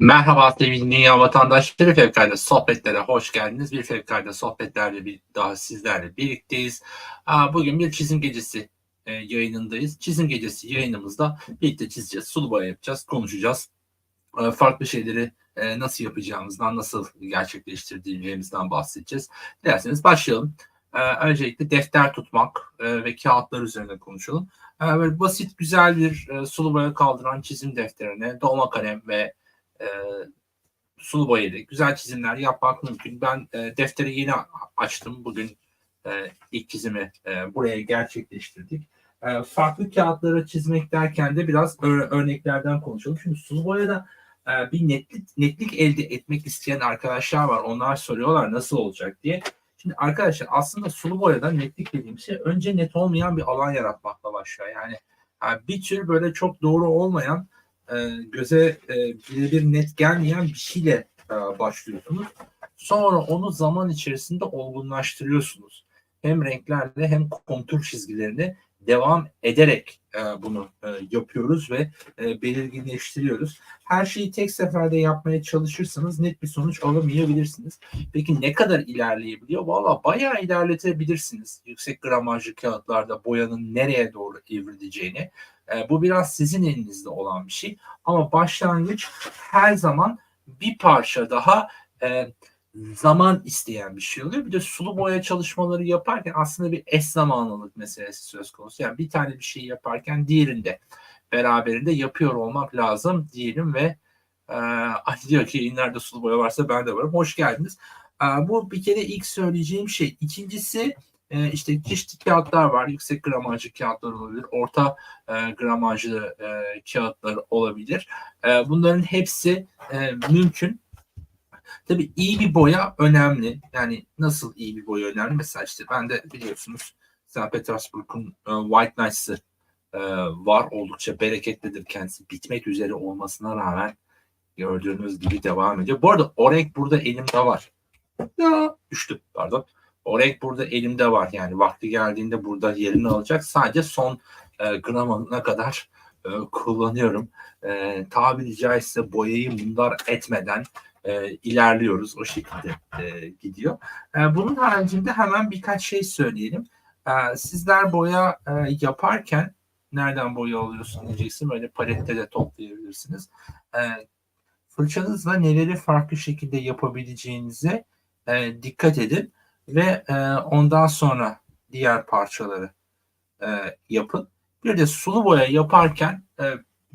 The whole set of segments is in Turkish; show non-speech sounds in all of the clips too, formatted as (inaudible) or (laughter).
Merhaba sevgili dünya vatandaşları fevkalade sohbetlere hoş geldiniz. Bir fevkalade sohbetlerle bir daha sizlerle birlikteyiz. Bugün bir çizim gecesi e, yayınındayız. Çizim gecesi yayınımızda birlikte çizeceğiz, sulu boya yapacağız, konuşacağız. Farklı şeyleri e, nasıl yapacağımızdan, nasıl gerçekleştirdiğimizden bahsedeceğiz. Dilerseniz başlayalım. Öncelikle defter tutmak e, ve kağıtlar üzerine konuşalım. Böyle basit, güzel bir sulu boya kaldıran çizim defterine dolma kalem ve e, sulu boyayla güzel çizimler yapmak mümkün. Ben e, defteri yeni açtım. Bugün e, ilk çizimi e, buraya gerçekleştirdik. E, farklı kağıtlara çizmek derken de biraz örneklerden konuşalım. Şimdi sulu boyada e, bir netlik, netlik elde etmek isteyen arkadaşlar var. Onlar soruyorlar nasıl olacak diye. Şimdi arkadaşlar aslında sulu boyada netlik dediğim şey önce net olmayan bir alan yaratmakla başlıyor. Yani e, bir tür böyle çok doğru olmayan e, göze e, birebir net gelmeyen bir şeyle e, başlıyorsunuz. Sonra onu zaman içerisinde olgunlaştırıyorsunuz. Hem renklerle hem kontur çizgilerini devam ederek e, bunu e, yapıyoruz ve e, belirginleştiriyoruz. Her şeyi tek seferde yapmaya çalışırsanız net bir sonuç alamayabilirsiniz. Peki ne kadar ilerleyebiliyor? Valla bayağı ilerletebilirsiniz. Yüksek gramajlı kağıtlarda boyanın nereye doğru evrileceğini. E, bu biraz sizin elinizde olan bir şey. Ama başlangıç her zaman bir parça daha e, zaman isteyen bir şey oluyor. Bir de sulu boya çalışmaları yaparken aslında bir eş zamanlılık meselesi söz konusu. Yani bir tane bir şey yaparken diğerinde beraberinde yapıyor olmak lazım diyelim ve e, Ali diyor ki yayınlarda sulu boya varsa ben de varım. Hoş geldiniz. E, bu bir kere ilk söyleyeceğim şey. İkincisi e, işte çeşitli kağıtlar var. Yüksek gramajlı kağıtlar olabilir. Orta e, gramajlı e, kağıtlar olabilir. E, bunların hepsi e, mümkün. Tabii iyi bir boya önemli. Yani nasıl iyi bir boya önemli? Mesela işte ben de biliyorsunuz St. Petersburg'un e, White Knights'ı e, var. Oldukça bereketlidir kendisi. Bitmek üzere olmasına rağmen gördüğünüz gibi devam ediyor. Bu arada o renk burada elimde var. Ya, düştü pardon. O renk burada elimde var. Yani vakti geldiğinde burada yerini alacak. Sadece son e, gramına kadar e, kullanıyorum. E, tabiri caizse boyayı mundar etmeden e, ilerliyoruz. O şekilde e, gidiyor. E, bunun haricinde hemen birkaç şey söyleyelim. E, sizler boya e, yaparken nereden boya alıyorsun diyeceksin. Böyle palette de toplayabilirsiniz. E, fırçanızla neleri farklı şekilde yapabileceğinize e, dikkat edin ve e, ondan sonra diğer parçaları e, yapın. Bir de sulu boya yaparken e,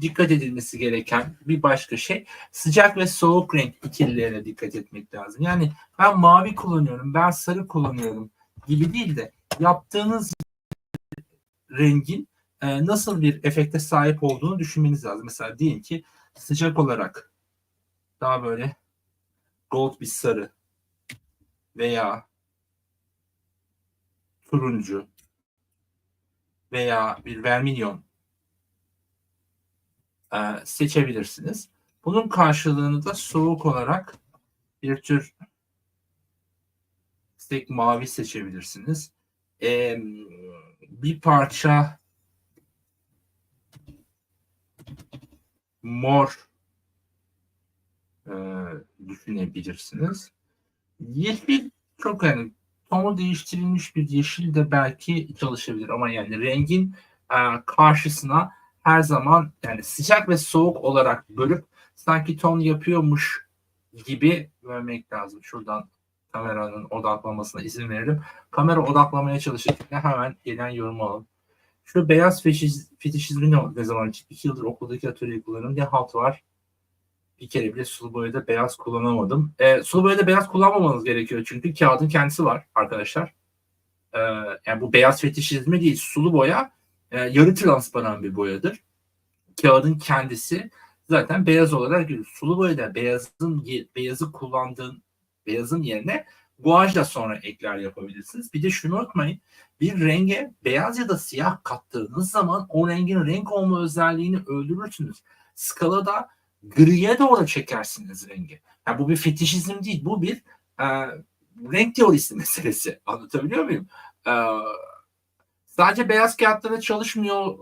dikkat edilmesi gereken bir başka şey sıcak ve soğuk renk ikililerine dikkat etmek lazım. Yani ben mavi kullanıyorum, ben sarı kullanıyorum gibi değil de yaptığınız rengin e, nasıl bir efekte sahip olduğunu düşünmeniz lazım. Mesela diyelim ki sıcak olarak daha böyle gold bir sarı veya turuncu veya bir vermilyon e, seçebilirsiniz. Bunun karşılığını da soğuk olarak bir tür istek mavi seçebilirsiniz. E, bir parça mor e, düşünebilirsiniz. Yeşil çok yani tonu değiştirilmiş bir yeşil de belki çalışabilir ama yani rengin e, karşısına her zaman yani sıcak ve soğuk olarak bölüp sanki ton yapıyormuş gibi vermek lazım. Şuradan kameranın odaklanmasına izin verelim. Kamera odaklamaya çalışırken hemen gelen yorum alalım. Şu beyaz fetiş, fetişizmi ne, ne zaman çıktı? İki yıldır okuldaki atölye kullanıyorum. Ne halt var? Bir kere bile sulu boyada beyaz kullanamadım. E, sulu boyada beyaz kullanmamanız gerekiyor çünkü kağıdın kendisi var arkadaşlar. E, yani bu beyaz fetişizmi değil. Sulu boya e, yarı transparan bir boyadır. Kağıdın kendisi zaten beyaz olarak. Sulu boyada beyazın beyazı kullandığın beyazın yerine guajla sonra ekler yapabilirsiniz. Bir de şunu unutmayın. Bir renge beyaz ya da siyah kattığınız zaman o rengin renk olma özelliğini öldürürsünüz. Skalada griye doğru çekersiniz rengi. Yani bu bir fetişizm değil. Bu bir e, renk teorisi (laughs) meselesi. Anlatabiliyor muyum? E, sadece beyaz kağıtlara çalışmıyor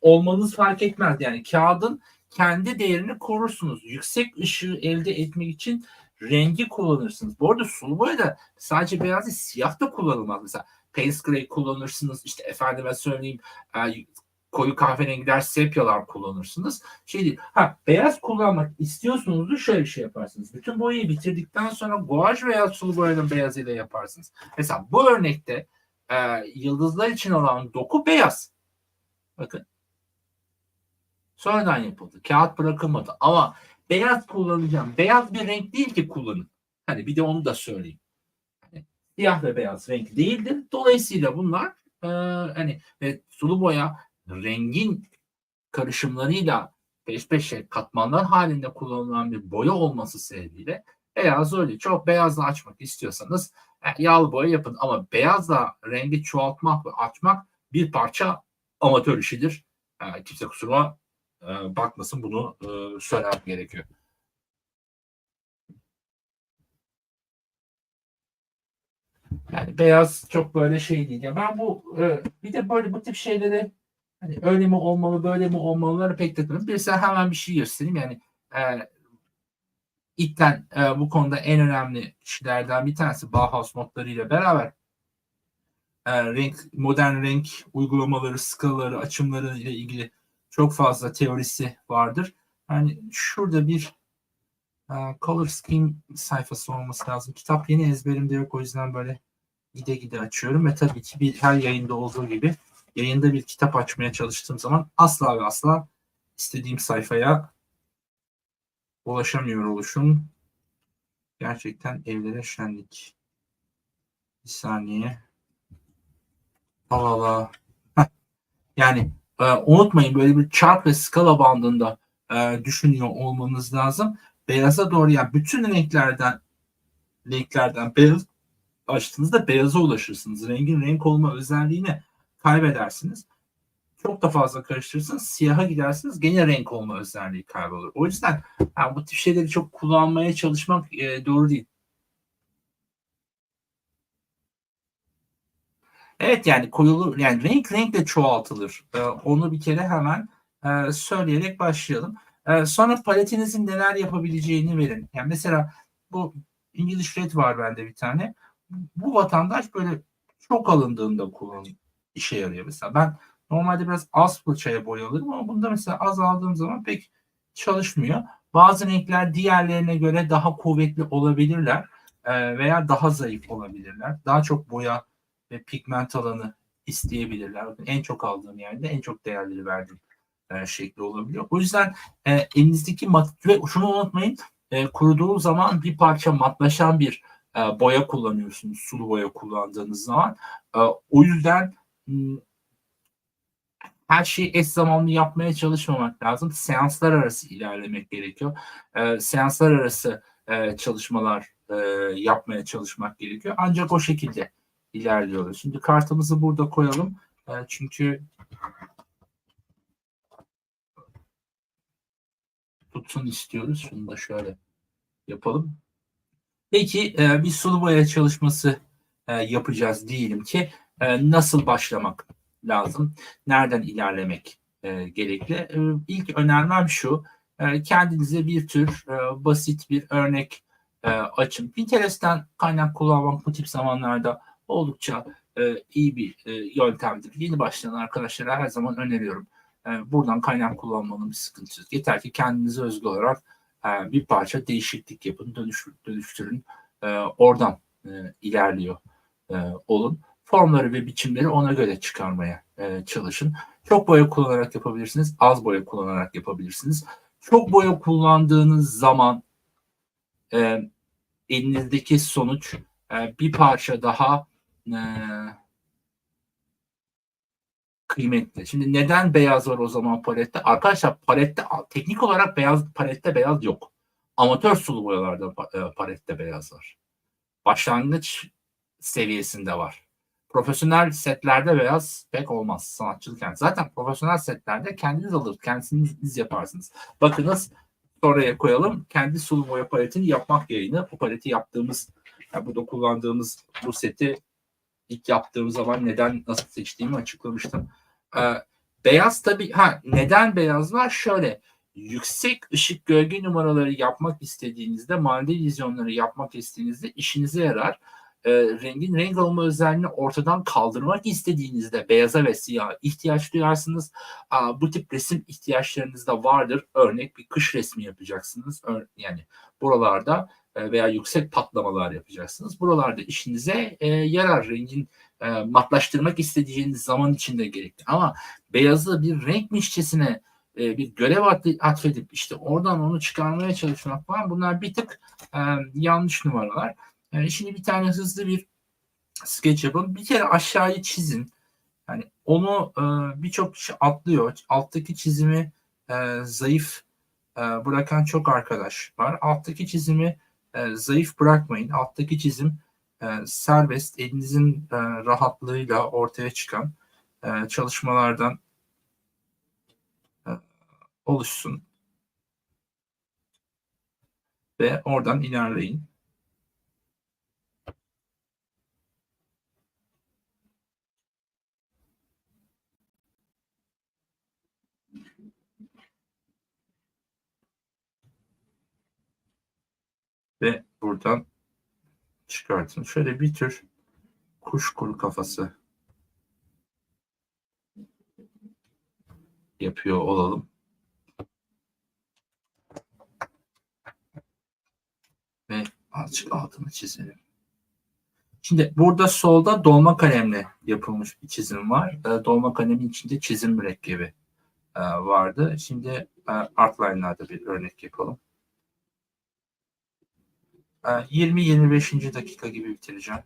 olmanız fark etmez. Yani kağıdın kendi değerini korursunuz. Yüksek ışığı elde etmek için rengi kullanırsınız. Bu arada sulu boya da sadece beyaz değil siyah da kullanılmaz. Mesela paste gray kullanırsınız. İşte efendime söyleyeyim e, koyu kahverengiler sepyalar kullanırsınız. Şey değil. Ha beyaz kullanmak istiyorsunuz da şöyle bir şey yaparsınız. Bütün boyayı bitirdikten sonra guaj veya sulu boyanın beyazıyla yaparsınız. Mesela bu örnekte e, yıldızlar için olan doku beyaz. Bakın. Sonradan yapıldı. Kağıt bırakılmadı. Ama beyaz kullanacağım. Beyaz bir renk değil ki kullanın. Hani bir de onu da söyleyeyim. Hani siyah ve beyaz renk değildir. Dolayısıyla bunlar e, hani ve sulu boya rengin karışımlarıyla peş peşe katmanlar halinde kullanılan bir boya olması sebebiyle beyaz öyle çok beyazla açmak istiyorsanız e, yağlı boya yapın ama beyazla rengi çoğaltmak ve açmak bir parça amatör işidir. E, kimse kusuruma e, bakmasın bunu söylemem gerekiyor. Yani beyaz çok böyle şey değil. Ya ben bu bir de böyle bu tip şeyleri hani öyle mi olmalı böyle mi olmalıları pek takılmıyorum. Birisi hemen bir şey göstereyim. Yani e, İlkten e, bu konuda en önemli kişilerden bir tanesi Bauhaus notlarıyla beraber e, renk modern renk uygulamaları, skalaları, açımları ile ilgili çok fazla teorisi vardır. Yani şurada bir e, color scheme sayfası olması lazım. Kitap yeni ezberimde yok o yüzden böyle gide gide açıyorum ve tabii ki bir her yayında olduğu gibi yayında bir kitap açmaya çalıştığım zaman asla ve asla istediğim sayfaya ulaşamıyor oluşum. Gerçekten evlere şenlik. Bir saniye. Allah Allah. Yani e, unutmayın böyle bir çarp ve skala bandında e, düşünüyor olmanız lazım. Beyaza doğru yani bütün renklerden renklerden beyaz açtığınızda beyaza ulaşırsınız. Rengin renk olma özelliğini kaybedersiniz. Çok da fazla karıştırırsınız. Siyaha gidersiniz. Gene renk olma özelliği kaybolur. O yüzden yani bu tip şeyleri çok kullanmaya çalışmak e, doğru değil. Evet yani koyulur yani renk renkle çoğaltılır. Ee, onu bir kere hemen e, söyleyerek başlayalım. E, sonra paletinizin neler yapabileceğini verin. Yani mesela bu İngiliz Red var bende bir tane. Bu vatandaş böyle çok alındığında kullan işe yarıyor. Mesela ben normalde biraz az fırçaya boyalırım ama bunda mesela az aldığım zaman pek çalışmıyor. Bazı renkler diğerlerine göre daha kuvvetli olabilirler e, veya daha zayıf olabilirler. Daha çok boya ve pigment alanı isteyebilirler. En çok aldığım yerde en çok değerleri verdiğim e, şekli olabiliyor. O yüzden e, elinizdeki mat ve şunu unutmayın kuruduğu zaman bir parça matlaşan bir boya kullanıyorsunuz sulu boya kullandığınız zaman. O yüzden her şeyi eş zamanlı yapmaya çalışmamak lazım. Seanslar arası ilerlemek gerekiyor. E, seanslar arası e, çalışmalar e, yapmaya çalışmak gerekiyor. Ancak o şekilde ilerliyoruz. Şimdi kartımızı burada koyalım. E, çünkü tutsun istiyoruz. Şunu da şöyle yapalım. Peki e, bir sulu boya çalışması e, yapacağız diyelim ki e, nasıl başlamak lazım? Nereden ilerlemek e, gerekli? E, ilk önermem şu. E, kendinize bir tür e, basit bir örnek e, açın. Pinterest'ten kaynak kullanmak bu tip zamanlarda oldukça e, iyi bir e, yöntemdir. Yeni başlayan arkadaşlara her zaman öneriyorum. E, buradan kaynak kullanmanın bir sıkıntısı yok. Yeter ki kendinize özgü olarak e, bir parça değişiklik yapın, dönüş, dönüştürün. E, oradan e, ilerliyor e, olun. Formları ve biçimleri ona göre çıkarmaya e, çalışın. Çok boya kullanarak yapabilirsiniz, az boya kullanarak yapabilirsiniz. Çok boya kullandığınız zaman e, elinizdeki sonuç e, bir parça daha e, kıymetli. Şimdi neden beyaz var o zaman palette? Arkadaşlar palette teknik olarak beyaz palette beyaz yok. Amatör sulu boyalarda e, palette beyaz var. Başlangıç seviyesinde var. Profesyonel setlerde beyaz pek olmaz sanatçılık. Zaten profesyonel setlerde kendiniz alır, kendiniz yaparsınız. Bakınız oraya koyalım. Kendi sulu boya paletini yapmak yayını. Bu paleti yaptığımız, yani burada kullandığımız bu seti ilk yaptığım zaman neden nasıl seçtiğimi açıklamıştım. Ee, beyaz tabii ha neden beyaz var? Şöyle yüksek ışık gölge numaraları yapmak istediğinizde, manuel vizyonları yapmak istediğinizde işinize yarar. E, rengin renk olma özelliğini ortadan kaldırmak istediğinizde beyaza ve siyah ihtiyaç duyarsınız. Aa, bu tip resim ihtiyaçlarınız da vardır. Örnek bir kış resmi yapacaksınız. Ör- yani buralarda e, veya yüksek patlamalar yapacaksınız. Buralarda işinize e, yarar. Rengin e, matlaştırmak istediğiniz zaman içinde gerekli. Ama beyazı bir renk mişçesine e, bir görev at- atfedip işte oradan onu çıkarmaya çalışmak falan bunlar bir tık e, yanlış numaralar. Yani şimdi bir tane hızlı bir sketch yapın. Bir kere aşağıyı çizin. Yani onu e, birçok kişi atlıyor. Alttaki çizimi e, zayıf e, bırakan çok arkadaş var. Alttaki çizimi e, zayıf bırakmayın. Alttaki çizim e, serbest, elinizin e, rahatlığıyla ortaya çıkan e, çalışmalardan e, oluşsun. Ve oradan ilerleyin. Ve buradan çıkartın. Şöyle bir tür kuş kuru kafası yapıyor olalım. Ve azıcık altını çizelim. Şimdi burada solda dolma kalemle yapılmış bir çizim var. E, Dolma kalemin içinde çizim mürekkebi e, vardı. Şimdi e, Artline'larda bir örnek yapalım. E, 20-25. dakika gibi bitireceğim.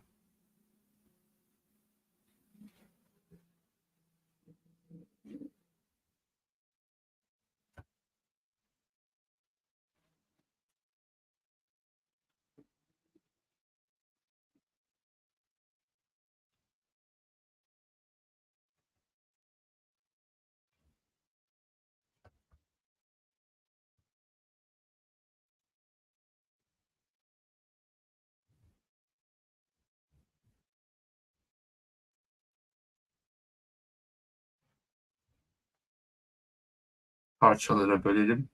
Parçalara bölelim.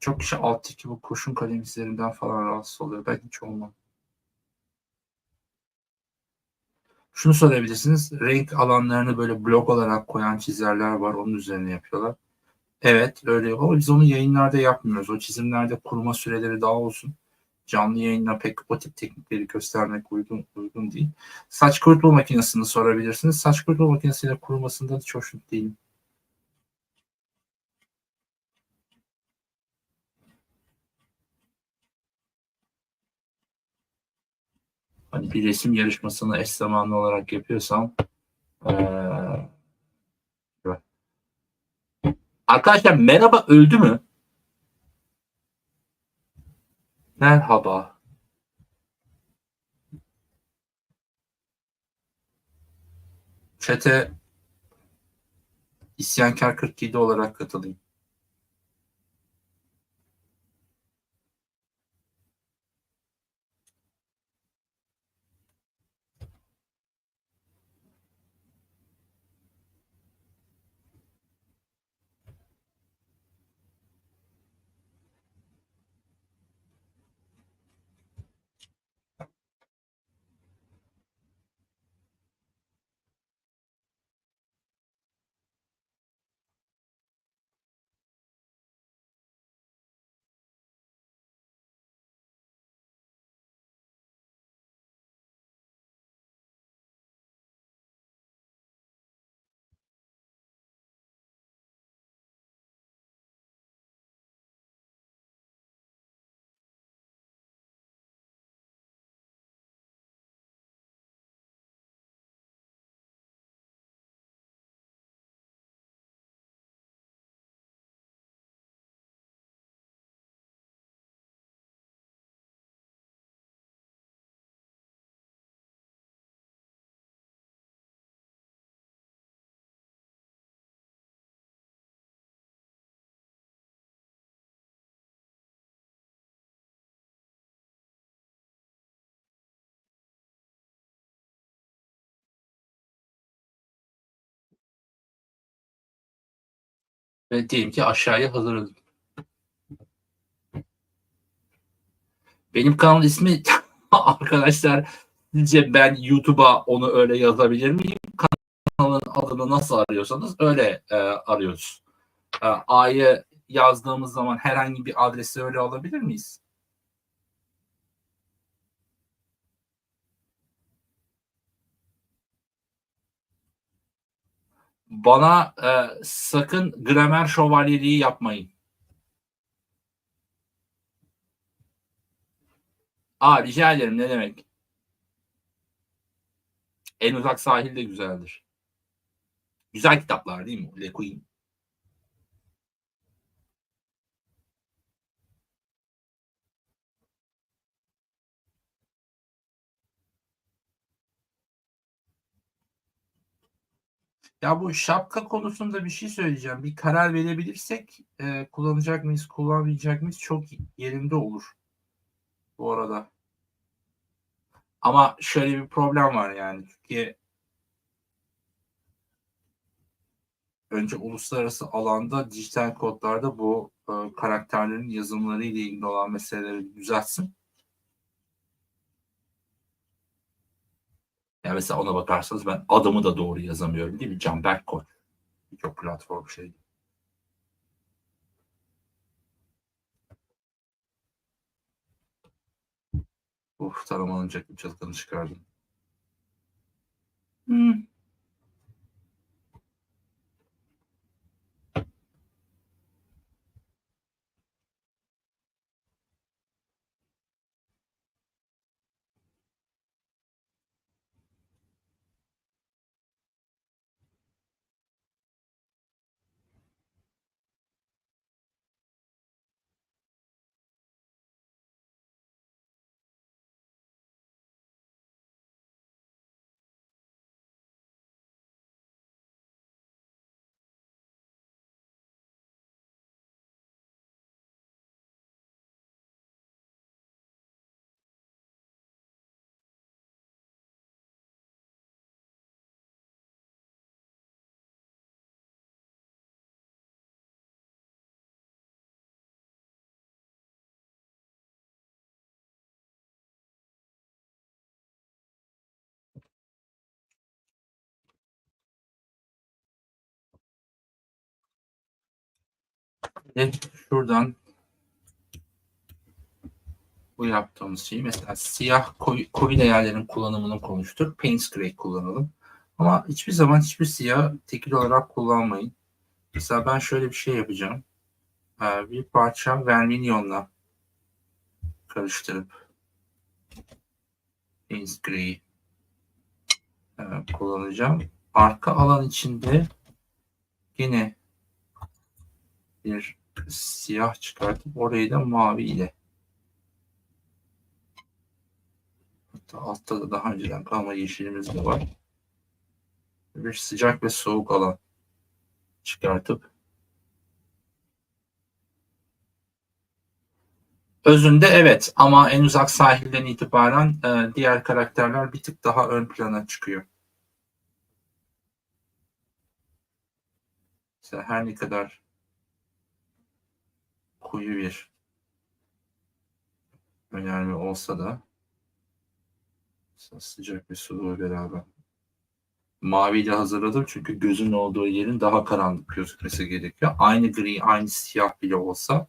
Çok kişi alttaki bu kurşun kalem izlerinden falan rahatsız oluyor. Ben hiç olmam. Şunu sorabilirsiniz. Renk alanlarını böyle blok olarak koyan çizerler var. Onun üzerine yapıyorlar. Evet öyle yapıyor. Biz onu yayınlarda yapmıyoruz. O çizimlerde kuruma süreleri daha olsun. Canlı yayında pek o tip teknikleri göstermek uygun uygun değil. Saç kurutma makinesini sorabilirsiniz. Saç kurutma makinesiyle kurumasında hiç hoşnut değilim. Hani bir resim yarışmasını eş zamanlı olarak yapıyorsam eee, Arkadaşlar merhaba öldü mü? Merhaba. Çete İsyankar 47 olarak katılayım. Ve diyelim ki aşağıya hazırladım. Benim kanal ismi (laughs) arkadaşlar sizce ben YouTube'a onu öyle yazabilir miyim? Kanalın adını nasıl arıyorsanız öyle e, arıyoruz. E, A'yı yazdığımız zaman herhangi bir adresi öyle alabilir miyiz? Bana e, sakın gramer şövalyeliği yapmayın. Aa rica ederim ne demek. En uzak sahil de güzeldir. Güzel kitaplar değil mi? Le Queen. Ya bu şapka konusunda bir şey söyleyeceğim. Bir karar verebilirsek e, kullanacak mıyız, kullanmayacak mıyız çok yerinde olur. Bu arada. Ama şöyle bir problem var yani. Türkiye önce uluslararası alanda dijital kodlarda bu e, karakterlerin yazımları ile ilgili olan meseleleri düzeltsin. Yani mesela ona bakarsanız ben adımı da doğru yazamıyorum değil mi? Canberk Koç. Çok platform şey. Uf bir çılgını çıkardım. Hmm. Evet, şuradan bu yaptığımız şeyi mesela siyah koyu, koyu değerlerin kullanımını konuştuk. Paints Gray kullanalım. Ama hiçbir zaman hiçbir siyah tekil olarak kullanmayın. Mesela ben şöyle bir şey yapacağım. Ee, bir parça vermilyonla karıştırıp Paints Gray'i e, kullanacağım. Arka alan içinde yine bir siyah çıkartıp orayı da mavi ile hatta altta da daha önceden kalma yeşilimiz de var. Bir sıcak ve soğuk alan çıkartıp Özünde evet ama en uzak sahilden itibaren e, diğer karakterler bir tık daha ön plana çıkıyor. Mesela her ne kadar koyu bir önerme olsa da sıcak bir sulu beraber maviyle hazırladım çünkü gözün olduğu yerin daha karanlık gözükmesi gerekiyor. Aynı gri, aynı siyah bile olsa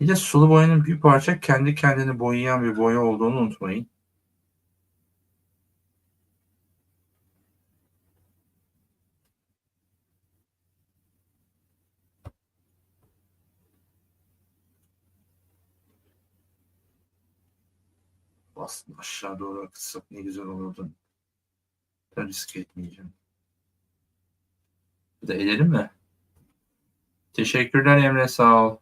De sulu boyanın bir parça kendi kendini boyayan bir boya olduğunu unutmayın. Aslında aşağı doğru akıtsak ne güzel olurdu. Ben risk etmeyeceğim. Bir de edelim mi? Teşekkürler Emre sağ ol.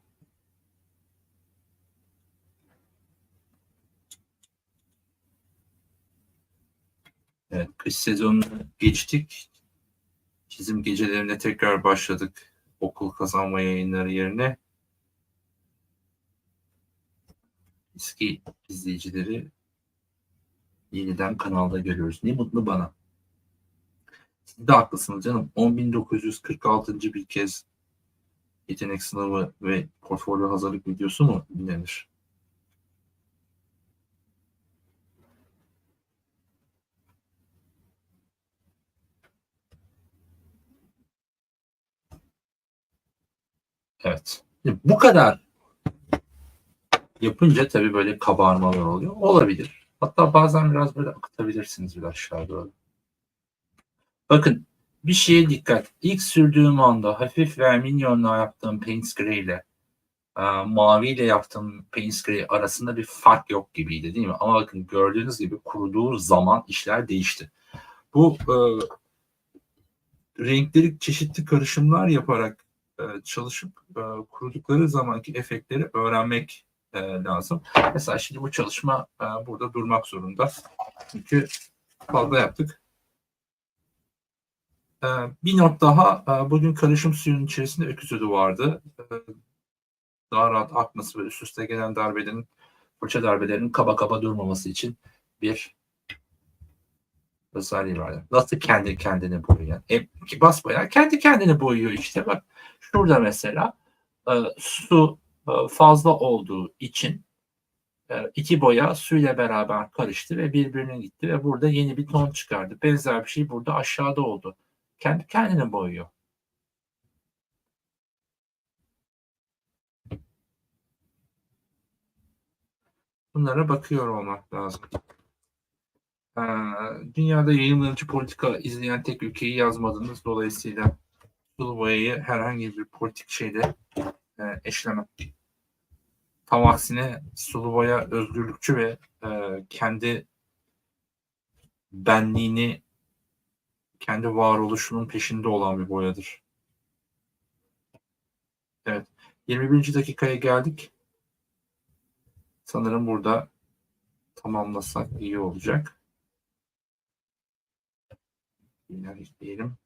Evet, kış sezonunu geçtik. Çizim gecelerinde tekrar başladık. Okul kazanma yayınları yerine. Eski izleyicileri yeniden kanalda görüyoruz. Ne mutlu bana. Siz de haklısınız canım. 10.946. bir kez yetenek sınavı ve portfolyo hazırlık videosu mu dinlenir? Evet. Bu kadar yapınca tabii böyle kabarmalar oluyor. Olabilir. Hatta bazen biraz böyle akıtabilirsiniz bir aşağı doğru. Bakın bir şeye dikkat. İlk sürdüğüm anda hafif verminyonla yaptığım paint gray ile e, mavi ile yaptığım paint gray arasında bir fark yok gibiydi değil mi? Ama bakın gördüğünüz gibi kuruduğu zaman işler değişti. Bu e, renkleri çeşitli karışımlar yaparak e, çalışıp e, kurudukları zamanki efektleri öğrenmek e, lazım. Mesela şimdi bu çalışma e, burada durmak zorunda. Çünkü fazla yaptık. E, bir not daha. E, bugün karışım suyunun içerisinde öküz ödü vardı. E, daha rahat akması ve üst üste gelen darbelerin, fırça darbelerinin kaba kaba durmaması için bir özelliği vardı. Nasıl kendi kendini boyayan? E, basbayağı kendi kendini boyuyor işte. Bak şurada mesela e, su e, fazla olduğu için e, iki boya suyla beraber karıştı ve birbirine gitti ve burada yeni bir ton çıkardı. Benzer bir şey burada aşağıda oldu. Kendi kendini boyuyor. Bunlara bakıyor olmak lazım. Ee, dünyada yayınlanıcı politika izleyen tek ülkeyi yazmadınız. Dolayısıyla sulu boyayı herhangi bir politik şeyde e, eşlemem. Tam aksine sulu boya özgürlükçü ve e, kendi benliğini kendi varoluşunun peşinde olan bir boyadır. Evet. 21. dakikaya geldik. Sanırım burada tamamlasak iyi olacak. Yine ekleyelim.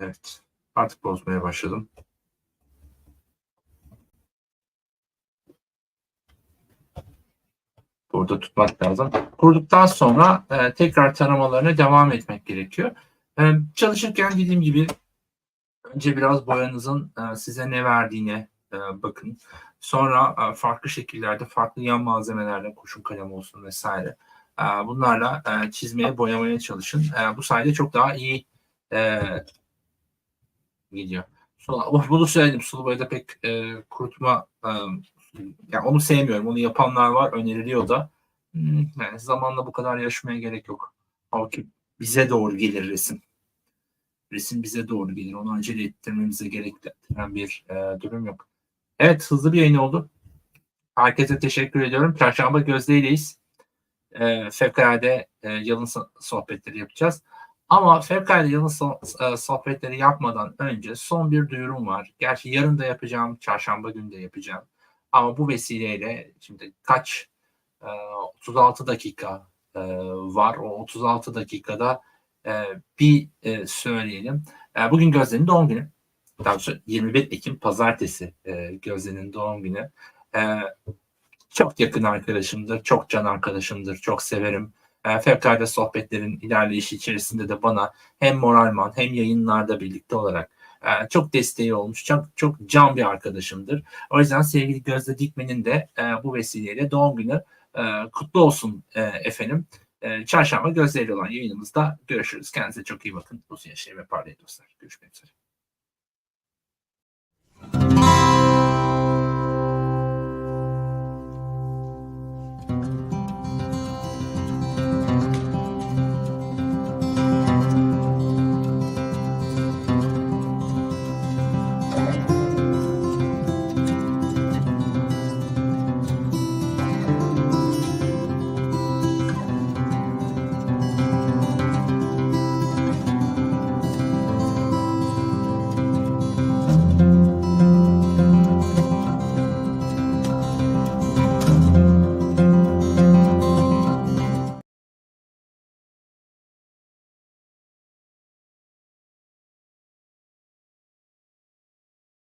Evet. Artık bozmaya başladım. Burada tutmak lazım. Kurduktan sonra e, tekrar taramalarına devam etmek gerekiyor. E, çalışırken dediğim gibi önce biraz boyanızın e, size ne verdiğine bakın. Sonra e, farklı şekillerde, farklı yan malzemelerle kurşun kalem olsun vesaire. E, bunlarla e, çizmeye, boyamaya çalışın. E, bu sayede çok daha iyi e, gidiyor. Oh, bunu söyledim. Sulu boyada pek e, kurutma e, yani onu sevmiyorum. Onu yapanlar var. Öneriliyor da. Hmm, yani zamanla bu kadar yaşamaya gerek yok. Halbuki bize doğru gelir resim. Resim bize doğru gelir. Onu acele ettirmemize gerektiren bir e, durum yok. Evet hızlı bir yayın oldu. Herkese teşekkür ediyorum. Çarşamba Gözde'yleyiz. E, fevkalade e, yalın sohbetleri yapacağız. Ama fevkalade yalın so- e, sohbetleri yapmadan önce son bir duyurum var. Gerçi yarın da yapacağım, çarşamba günü de yapacağım. Ama bu vesileyle şimdi kaç e, 36 dakika e, var. O 36 dakikada e, bir e, söyleyelim. E, bugün Gözde'nin doğum günü. Daha doğrusu 21 Ekim Pazartesi e, Gözde'nin doğum günü. E, çok yakın arkadaşımdır, çok can arkadaşımdır, çok severim. E, fevkalade sohbetlerin ilerleyişi içerisinde de bana hem moralman hem yayınlarda birlikte olarak e, çok desteği olmuş, çok çok can bir arkadaşımdır. O yüzden sevgili Gözde Dikmen'in de e, bu vesileyle doğum günü e, kutlu olsun e, efendim. E, çarşamba Gözde ile olan yayınımızda görüşürüz. Kendinize çok iyi bakın. Uzun yaşayın ve parlayın dostlar. Görüşmek üzere.